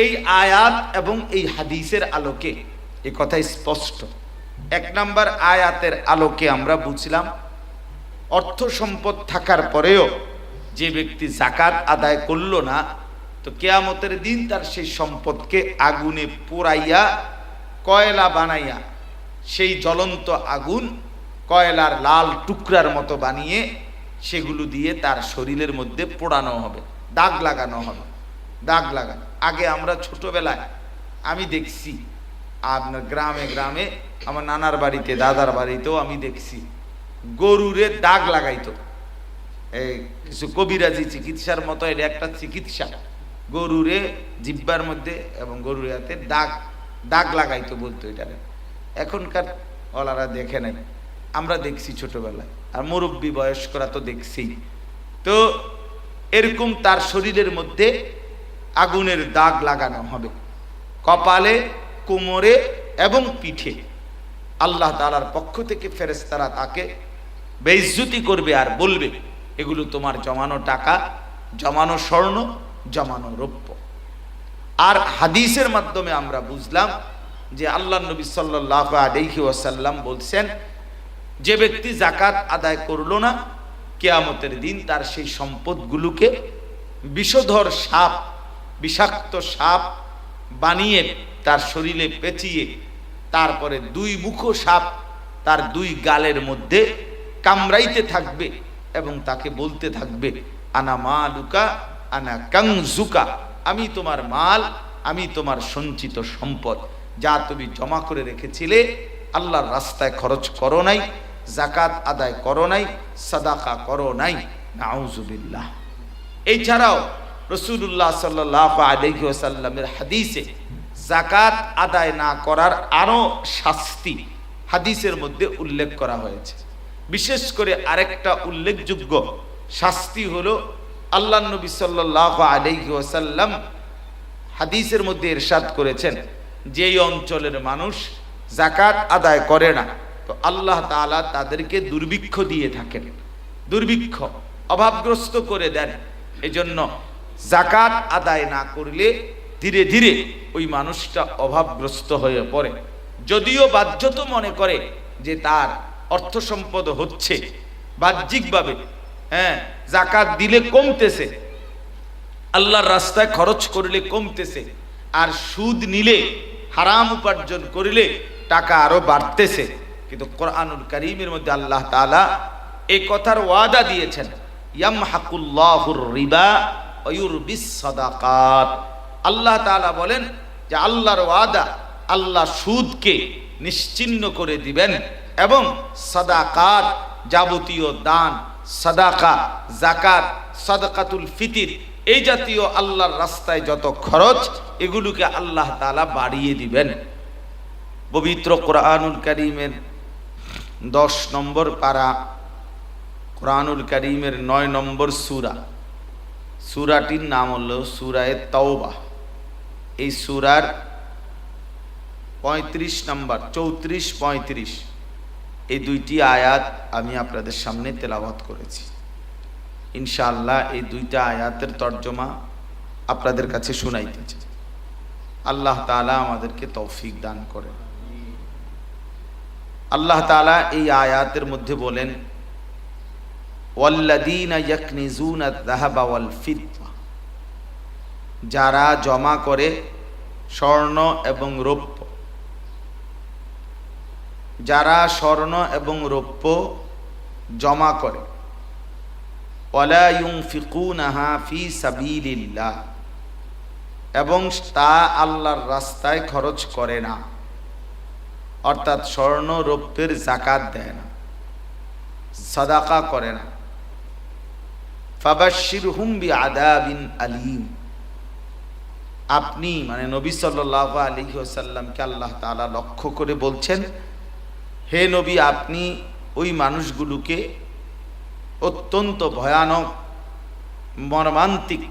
এই আয়াত এবং এই হাদিসের আলোকে, এ কথাই স্পষ্ট। এক নাম্বার আয়াতের আলোকে আমরা বুঝলাম, অর্থ সম্পদ থাকার পরেও যে ব্যক্তি জাকাত আদায় করল না, তো কেয়ামতের দিন তার সেই সম্পদকে আগুনে পোড়াইয়া, কয়লা বানাইয়া, সেই জ্বলন্ত আগুন কয়লার লাল টুকরার মতো বানিয়ে সেগুলো দিয়ে তার শরীরের মধ্যে পোড়ানো হবে, দাগ লাগানো হবে, দাগ লাগানো। আগে আমরা ছোটবেলায় আমি দেখছি, আপনার গ্রামে গ্রামে, আমার নানার বাড়িতে, দাদার বাড়িতেও আমি দেখছি, গরুরে দাগ লাগাইতো। এই কিছু কবিরাজি চিকিৎসার মতো এটা একটা চিকিৎসা। গরুরে জিব্বার মধ্যে এবং গরুর হাতে দাগ দাগ লাগাইতো বলতো এটারে। এখনকার ওলারা দেখে নাই আমরা দেখছি ছোটবেলায়, আর মুরব্বী বয়স্করা তো দেখছি তো এরকম তার শরীরের মধ্যে আগুনের দাগ লাগানো হবে। কপালে, কোমরে এবং পিঠে। আল্লাহ তালার পক্ষ থেকে ফেরেস্তারা তাকে বেইজ্জতি করবে আর বলবে, এগুলো তোমার জমানো টাকা, জমানো স্বর্ণ, জমানো রৌপ্য। আর হাদিসের মাধ্যমে আমরা বুঝলাম যে আল্লাহ নবী সাল্লাহ আলহি ওয়াসাল্লাম বলছেন, যে ব্যক্তি জাকাত আদায় করল না, কেয়ামতের দিন তার সেই সম্পদগুলোকে বিষধর সাপ বিষাক্ত সাপ বানিয়ে তার শরীরে পেঁচিয়ে, তারপরে দুই মুখ সাপ তার দুই গালের মধ্যে কামড়াইতে থাকবে এবং তাকে বলতে থাকবে, আনা মা লুকা আনা কাংজুকা, আমি তোমার মাল, আমি তোমার সঞ্চিত সম্পদ। যা তুমি জমা করে রেখেছিলে, আল্লাহর রাস্তায় খরচ করো নাই জাকাত আদায় করো নাই, সাদাকা করো নাই। নাউজুবিল্লাহ। এছাড়াও রসুল্লাহ সাল্লাহ আলহি ওসাল্লামের হাদিসে জাকাত আদায় না করার আরও শাস্তি হাদিসের মধ্যে উল্লেখ করা হয়েছে। বিশেষ করে আরেকটা উল্লেখযোগ্য শাস্তি হলো আল্লাহ নবী সাল্লাহ আলহি ওসাল্লাম হাদিসের মধ্যে এরশাদ করেছেন, যেই অঞ্চলের মানুষ জাকাত আদায় করে না, তো আল্লাহ তাআলা তাদেরকে দুর্ভিক্ষ দিয়ে থাকেন। দুর্ভিক্ষ অভাবগ্রস্ত করে দেন। এজন্য জাকাত আদায় না করলে ধীরে ধীরে ওই মানুষটা অভাবগ্রস্ত হয়ে পড়ে। যদিও বাধ্যত মনে করে যে তার অর্থ সম্পদ হচ্ছে, বাহ্যিকভাবে হ্যাঁ জাকাত দিলে কমতেছে, আল্লাহর রাস্তায় খরচ করলে কমতেছে, আর সুদ নিলে, হারাম উপার্জন করিলে টাকা আরও বাড়তেছে। কিন্তু কোরআনুল করিমের মধ্যে আল্লাহ তাআলা এই কথার ওয়াদা দিয়েছেন ইয়াম হাকুল্লাহুর রিবা আল্লাহ তাআলা বলেন যে আল্লাহর ওয়াদা, আল্লাহ সুদকে নিশ্চিন্ন করে দিবেন এবং সাদাকাত যাবতীয় দান, সাদাকা জাকাত সাদাকাতুল ফিতির, এই জাতীয় আল্লাহর রাস্তায় যত খরচ, এগুলোকে আল্লাহ তালা বাড়িয়ে দিবেন। পবিত্র কোরআনুল করিমের দশ নম্বর পারা, কোরআনুল করিমের নয় নম্বর সুরা। সুরাটির নাম হলো সুরায় তওবা। এই সুরার পঁয়ত্রিশ নম্বর, চৌত্রিশ পঁয়ত্রিশ, এই দুইটি আয়াত আমি আপনাদের সামনে তেলাওয়াত করেছি। ইনশাআল্লাহ এই দুইটা আয়াতের তর্জমা আপনাদের কাছে শুনাইতেছে আল্লাহ তালা আমাদেরকে তৌফিক দান করেন। আল্লাহ তাআলা এই আয়াতের মধ্যে বলেন যারা জমা করে স্বর্ণ এবং রৌপ্য, যারা স্বর্ণ এবং রৌপ্য জমা করে এবং তা আল্লাহর রাস্তায় খরচ করে না, অর্থাৎ স্বর্ণ রৌপ্যের জাকাত দেয় না, সাদাকা করে না। ফাবাশির হুম্বি আদাবিন আলিম। আপনি মানে নবী সাল্লাহ আলী সাল্লামকে আল্লাহ তাআলা লক্ষ্য করে বলছেন, হে নবী, আপনি ওই মানুষগুলোকে অত্যন্ত ভয়ানক, মর্মান্তিক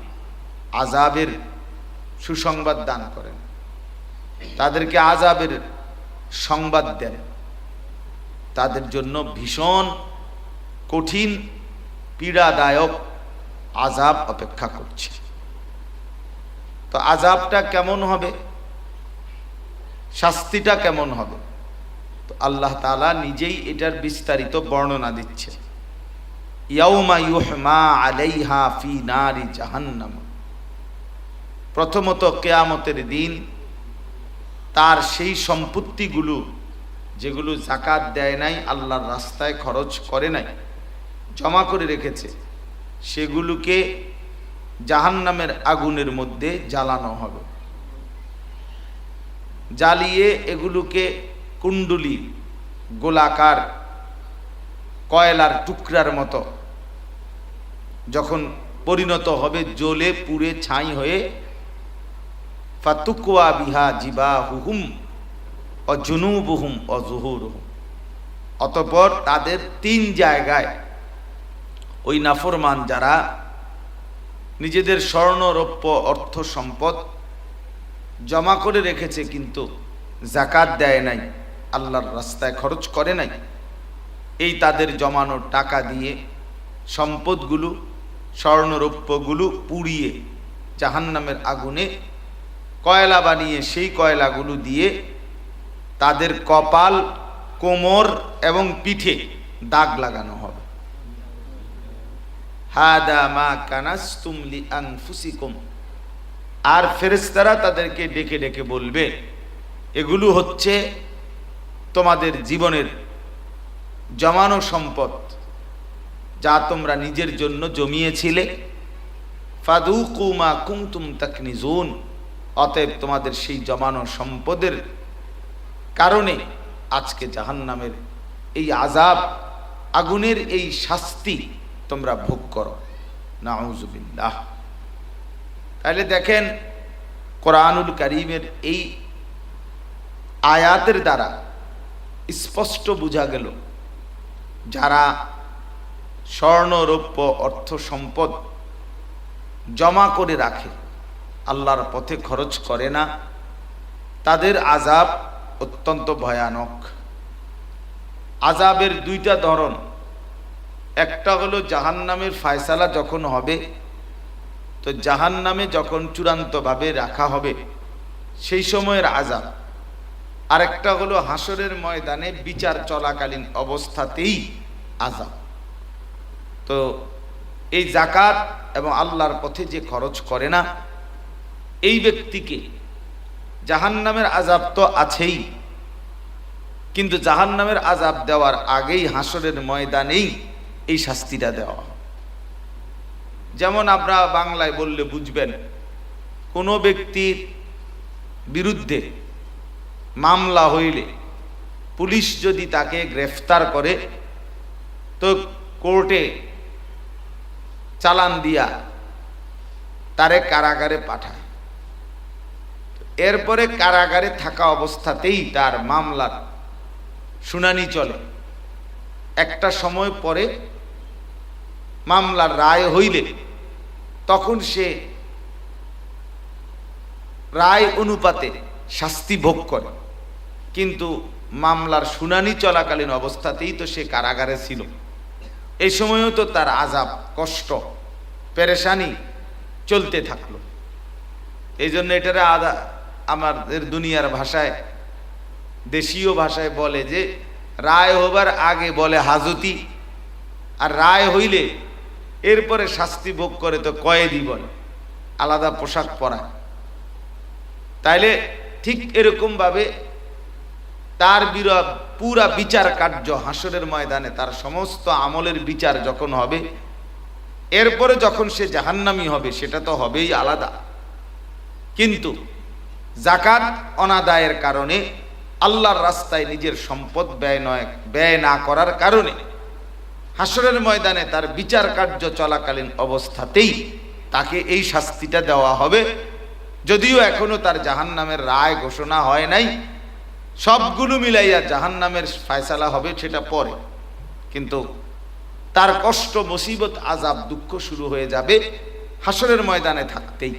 আজাবের সুসংবাদ দান করেন। তাদেরকে আজাবের সংবাদ দেন। তাদের জন্য ভীষণ কঠিন, পীড়াদায়ক আজাব অপেক্ষা করছে। তো আজাবটা কেমন হবে? শাস্তিটা কেমন হবে? তো আল্লাহ তালা নিজেই এটার বিস্তারিত বর্ণনা দিচ্ছে ফি জাহান্নাম। প্রথমত কেয়ামতের দিন তার সেই সম্পত্তিগুলো যেগুলো জাকাত দেয় নাই, আল্লাহর রাস্তায় খরচ করে নাই, জমা করে রেখেছে। সেগুলোকে জাহান্নামের আগুনের মধ্যে জ্বালানো হবে। জ্বালিয়ে এগুলোকে কুণ্ডুলি, গোলাকার, কয়লার টুকরার মতো যখন পরিণত হবে, জ্বলে পুড়ে ছাই হয়ে ফাতুকুয়া বিহা জিবা হুহুম অজুনুবহুম অজুহুরহুম অতপর তাদের তিন জায়গায় ওই নাফরমান যারা নিজেদের স্বর্ণ রৌপ্য অর্থ সম্পদ জমা করে রেখেছে কিন্তু জাকাত দেয় নাই, আল্লাহর রাস্তায় খরচ করে নাই, এই তাদের জমানো টাকা দিয়ে সম্পদগুলো, স্বর্ণরৌপ্যগুলো পুড়িয়ে জাহান্নামের আগুনে কয়লা বানিয়ে সেই কয়লাগুলো দিয়ে তাদের কপাল, কোমর এবং পিঠে দাগ লাগানো হবে। হাদা মা কানাস্তুম লি আনফুসিকুম। আর ফেরেস্তারা তাদেরকে ডেকে ডেকে বলবে, এগুলো হচ্ছে তোমাদের জীবনের জমানো সম্পদ যা তোমরা নিজের জন্য জমিয়েছিলে। ফাদুকু মা কুমতুম তাকনিজুন। অতএব তোমাদের সেই জমানো সম্পদের কারণে আজকে জাহান্নামের এই আজাব আগুনের এই শাস্তি তোমরা ভোগ করো। নাউজুবিল্লাহ তাহলে দেখেন, কোরআনুল করিমের এই আয়াতের দ্বারা স্পষ্ট বোঝা গেল, যারা স্বর্ণ রৌপ্য অর্থ সম্পদ জমা করে রাখে, আল্লাহর পথে খরচ করে না, তাদের আজাব অত্যন্ত ভয়ানক। আজাবের দুইটা ধরন একটা হলো জাহান্নামের ফায়সালা যখন হবে, তো জাহান্নামে যখন চূড়ান্তভাবে রাখা হবে, সেই সময়ের আজাব আরেকটা হলো হাসরের ময়দানে বিচার চলাকালীন অবস্থাতেই আজাব তো এই জাকাত এবং আল্লাহর পথে যে খরচ করে না, এই ব্যক্তিকে জাহান্নামের আজাব তো আছেই, কিন্তু জাহান্নামের আজাব দেওয়ার আগেই হাসরের ময়দানেই এই শাস্তিটা দেওয়া। যেমন আপনারা বাংলায় বললে বুঝবেন, কোনো ব্যক্তির বিরুদ্ধে মামলা হইলে পুলিশ যদি তাকে গ্রেফতার করে, তো কোর্টে চালান দিয়া তারে কারাগারে পাঠায় এরপরে কারাগারে থাকা অবস্থাতেই তার মামলার শুনানি চলে একটা সময় পরে মামলার রায় হইলে তখন সে রায় অনুপাতে শাস্তি ভোগ করে। কিন্তু মামলার শুনানি চলাকালীন অবস্থাতেই তো সে কারাগারে ছিল। এই সময়ও তো তার আজাব কষ্ট, পেরেশানি চলতে থাকল। এই জন্য এটারা আদা আমাদের দুনিয়ার ভাষায়, দেশীয় ভাষায় বলে যে, রায় হবার আগে বলে হাজতি, আর রায় হইলে এরপরে শাস্তি ভোগ করে তো কয়েদি বলে আলাদা পোশাক পরা। তাইলে ঠিক এরকমভাবে তার পুরা বিচার কার্য হাসরের ময়দানে, তার সমস্ত আমলের বিচার যখন হবে, এরপরে যখন সে জাহান্নামি হবে, সেটা তো হবেই আলাদা। কিন্তু জাকাত অনাদায়ের কারণে আল্লাহর রাস্তায় নিজের সম্পদ ব্যয় নয়, ব্যয় না করার কারণে হাসরের ময়দানে তার বিচার কার্য চলাকালীন অবস্থাতেই তাকে এই শাস্তিটা দেওয়া হবে। যদিও এখনও তার জাহান্নামের রায় ঘোষণা হয় নাই। সবগুলো মিলাইয়া জাহান্নামের ফায়সালা হবে সেটা পরে। কিন্তু তার কষ্ট, মুসিবত আজাব দুঃখ শুরু হয়ে যাবে হাসরের ময়দানে থাকতেই।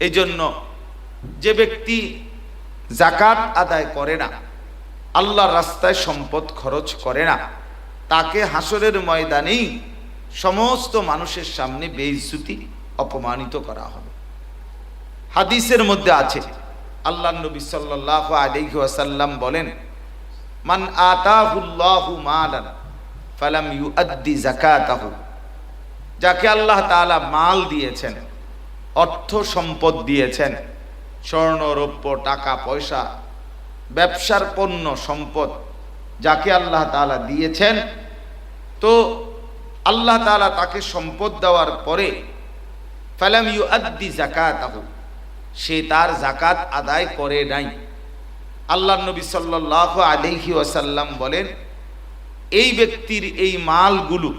এই জন্য যে ব্যক্তি জাকাত আদায় করে না, আল্লাহর রাস্তায় সম্পদ খরচ করে না তাকে হাসরের ময়দানেই সমস্ত মানুষের সামনে বেইজ্জুতি অপমানিত করা হবে। হাদিসের মধ্যে আছে আল্লাহ নবী সাল্লাল্লাহু আলাইহি ওয়াসাল্লাম বলেন, মান আতাহুল্লাহু মালান ফালাম ইউআদ্দি যাকাতাহু। যাকে আল্লাহ তাআলা মাল দিয়েছেন, অর্থ সম্পদ দিয়েছেন, স্বর্ণ, রৌপ্য, টাকা, পয়সা, ব্যবসার পণ্য, সম্পদ যাকে আল্লাহ তাআলা দিয়েছেন। তো আল্লাহ তাআলা তাকে সম্পদ দেওয়ার পরে, ফালাম ইউআদ্দি যাকাতাহু, সে তার জাকাত আদায় করে নাই। আল্লাহ নবী সাল্লাল্লাহু আলাইহি ওয়াসাল্লাম বলেন, এই ব্যক্তির এই মালগুলো,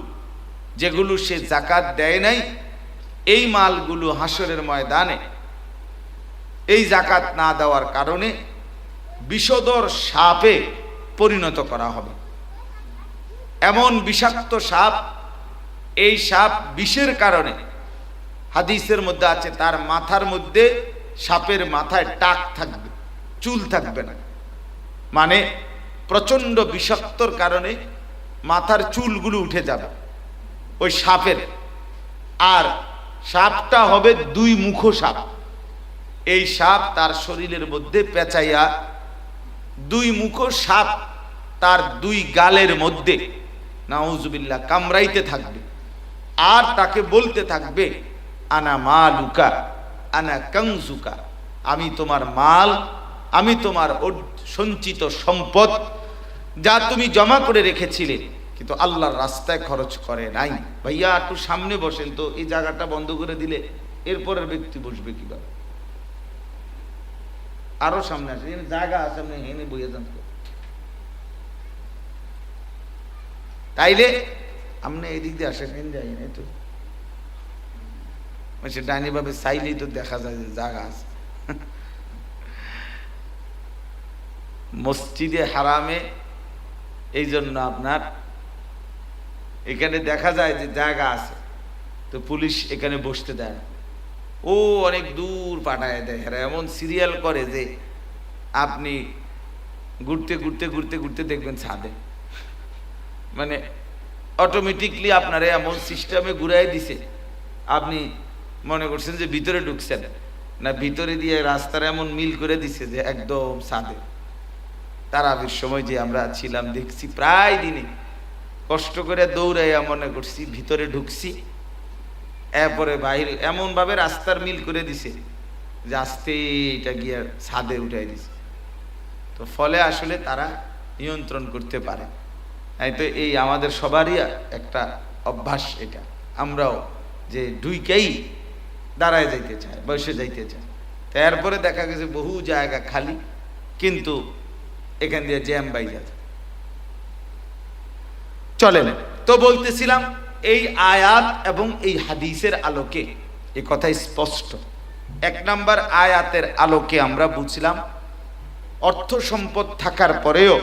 যেগুলো সে জাকাত দেয় নাই, এই মালগুলো হাসরের ময়দানে, এই জাকাত না দেওয়ার কারণে বিষদর সাপে পরিণত করা হবে। এমন বিষাক্ত সাপ, এই সাপ বিষের কারণে, হাদিসের মধ্যে আছে, তার মাথার মধ্যে সাপের মাথায় টাক থাকবে, চুল থাকবে না। মানে প্রচণ্ড বিষাক্তর কারণে মাথার চুলগুলো উঠে যাবে, ওই সাপের। আর সাপটা হবে দুই মুখো সাপ। এই সাপ তার শরীরের মধ্যে পেঁচাইয়া দুই মুখো সাপ তার দুই গালের মধ্যে। নাউজুবিল্লাহ, কামড়াইতে থাকবে। আর তাকে বলতে থাকবে, আনা মা লুকা আনা কংজুকা, আমি তোমার মাল, আমি তোমার সঞ্চিত সম্পদ যা তুমি জমা করে রেখেছিলে, কিন্তু আল্লাহর রাস্তায় খরচ করে নাই। ভাইয়া, একটু সামনে বসেন তো, এই জায়গাটা বন্ধ করে দিলে এরপরের ব্যক্তি বসবে কীভাবে? আরও সামনে আসে। জায়গা আছে, আপনি হেনে বইয়ে যান তাইলে আপনি এদিক দিয়ে আসেন যাই তো। সে ডাইনি ভাবে চাইলেই তো দেখা যায় যে জায়গা আছে। মসজিদে হারামে এই জন্য আপনার এখানে দেখা যায় যে জায়গা আছে। তো পুলিশ এখানে বসতে দেয় না। ও অনেক দূর পাঠায় দেয়। এরা এমন সিরিয়াল করে যে আপনি ঘুরতে ঘুরতে ঘুরতে ঘুরতে দেখবেন ছাদে। মানে অটোমেটিকলি আপনারা এমন সিস্টেমে ঘুরাই দিছে। আপনি মনে করছেন যে ভিতরে ঢুকছেন না, ভিতরে দিয়ে রাস্তার এমন মিল করে দিছে যে একদম ছাদে। তারাবির সময় যে আমরা ছিলাম, দেখছি প্রায় দিনে। কষ্ট করে দৌড়াইয়া মনে করছি, ভিতরে ঢুকছি। এরপরে বাইরে এমন ভাবে রাস্তার মিল করে দিছে যে আস্তে এটা গিয়ে ছাদে উঠাই দিছে। তো ফলে আসলে তারা নিয়ন্ত্রণ করতে পারে। এই তো এই আমাদের সবারই একটা অভ্যাস এটা। আমরাও যে ডুইকেই দাঁড়ায় যাইতে চায় বসে যাইতে চায় এরপরে দেখা গেছে বহু জায়গা খালি, কিন্তু এখান দিয়ে জ্যাম বাই যাচ্ছে চলেন, তো বলতেছিলাম এই আয়াত এবং এই হাদিসের আলোকে, এই কথা স্পষ্ট। এক নাম্বার আয়াতের আলোকে আমরা বুঝলাম, অর্থ সম্পদ থাকার পরেও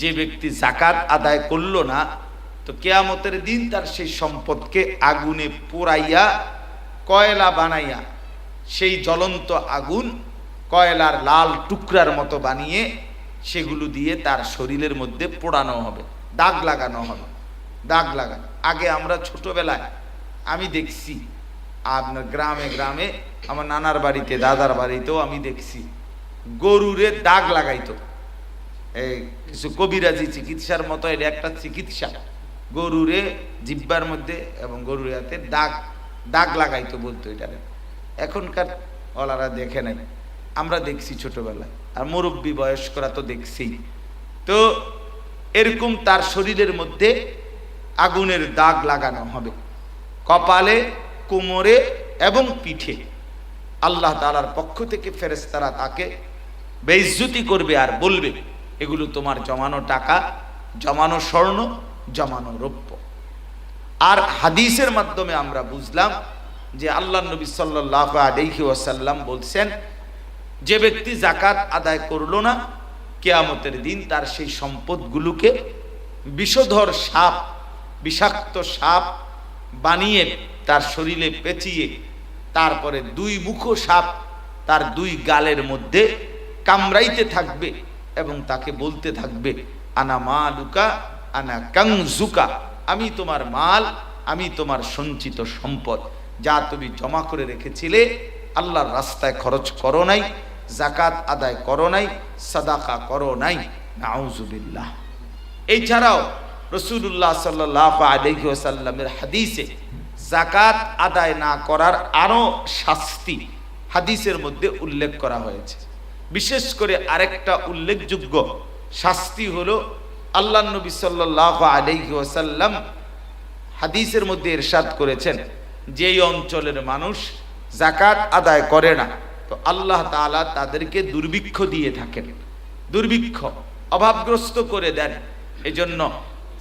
যে ব্যক্তি জাকাত আদায় করল না, তো কেয়ামতের দিন তার সেই সম্পদকে আগুনে পোড়াইয়া, কয়লা বানাইয়া, সেই জ্বলন্ত আগুন কয়লার লাল টুকরার মতো বানিয়ে সেগুলো দিয়ে তার শরীরের মধ্যে পোড়ানো হবে, দাগ লাগানো হবে, দাগ লাগানো। আগে আমরা ছোটবেলায় আমি দেখছি, আপনার গ্রামে গ্রামে আমার নানার বাড়িতে, দাদার বাড়িতেও আমি দেখছি, গরুরে দাগ লাগাইতো। এই কিছু কবিরাজি চিকিৎসার মতো, এটা একটা চিকিৎসা। গরুরে জিব্বার মধ্যে এবং গরুর হাতে দাগ দাগ লাগাইতো বলতো এটারে। এখনকার ওলারা দেখে নাই আমরা দেখছি ছোটবেলায়। আর মুরব্বী বয়স্করা তো দেখছি তো এরকম তার শরীরের মধ্যে আগুনের দাগ লাগানো হবে। কপালে, কোমরে এবং পিঠে। আল্লাহ তালার পক্ষ থেকে ফেরেস্তারা তাকে বেইজ্জতি করবে আর বলবে, এগুলো তোমার জমানো টাকা, জমানো স্বর্ণ, জমানো রৌপ্য। আর হাদিসের মাধ্যমে আমরা বুঝলাম যে আল্লাহ নবী সাল্লাহ আলহি ওয়াসাল্লাম বলছেন, যে ব্যক্তি জাকাত আদায় করল না, কেয়ামতের দিন তার সেই সম্পদগুলোকে বিষধর সাপ বিষাক্ত সাপ বানিয়ে তার শরীরে পেঁচিয়ে, তারপরে দুই মুখো সাপ তার দুই গালের মধ্যে কামড়াইতে থাকবে এবং তাকে বলতে থাকবে, আনা মা লুকা আনা কাংজুকা, আমি তোমার মাল, আমি তোমার সঞ্চিত সম্পদ। যা তুমি জমা করে রেখেছিলে, আল্লাহর রাস্তায় খরচ করো নাই জাকাত আদায় করো নাই, সাদাকা করো নাই। নাউজুবিল্লাহ। এছাড়াও রসুল্লাহ সাল্লাহ হাদিসে জাকাত আদায় না করার আরও শাস্তি হাদিসের মধ্যে উল্লেখ করা হয়েছে। বিশেষ করে আরেকটা উল্লেখযোগ্য শাস্তি হলো আল্লাহ নবী সাল্লাহ আলহি হাদিসের মধ্যে এরশাদ করেছেন, যেই অঞ্চলের মানুষ জাকাত আদায় করে না, তো আল্লাহ তাআলা তাদেরকে দুর্ভিক্ষ দিয়ে থাকেন। দুর্ভিক্ষ অভাবগ্রস্ত করে দেন। এজন্য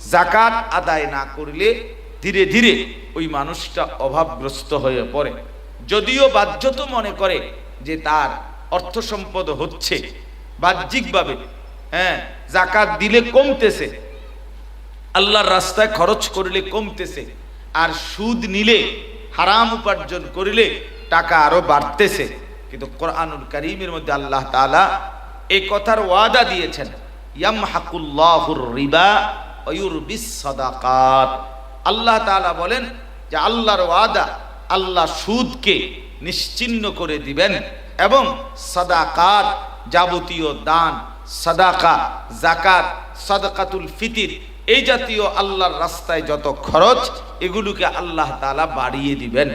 জাকাত আদায় না করলে ধীরে ধীরে ওই মানুষটা অভাবগ্রস্ত হয়ে পড়ে। যদিও বাধ্যত মনে করে যে তার অর্থ সম্পদ হচ্ছে বাহ্যিকভাবে হ্যাঁ জাকাত দিলে কমতেছে, আল্লাহর রাস্তায় খরচ করলে কমতেছে, আর সুদ নিলে, হারাম উপার্জন করিলে টাকা আরও বাড়তেছে। কিন্তু কোরআনুল করিমের মধ্যে আল্লাহ তাআলা এই কথার ওয়াদা দিয়েছেন, ইয়ামহাকুল্লাহুর রিবা ওয়ুরবিস আল্লাহ তাআলা বলেন যে আল্লাহর ওয়াদা, আল্লাহ সুদকে নিশ্চিহ্ন করে দিবেন এবং সাদাকাত যাবতীয় দান, সাদাকা জাকাত সাদাকাতুল ফিতির, এই জাতীয় আল্লাহর রাস্তায় যত খরচ, এগুলোকে আল্লাহ তালা বাড়িয়ে দিবেন।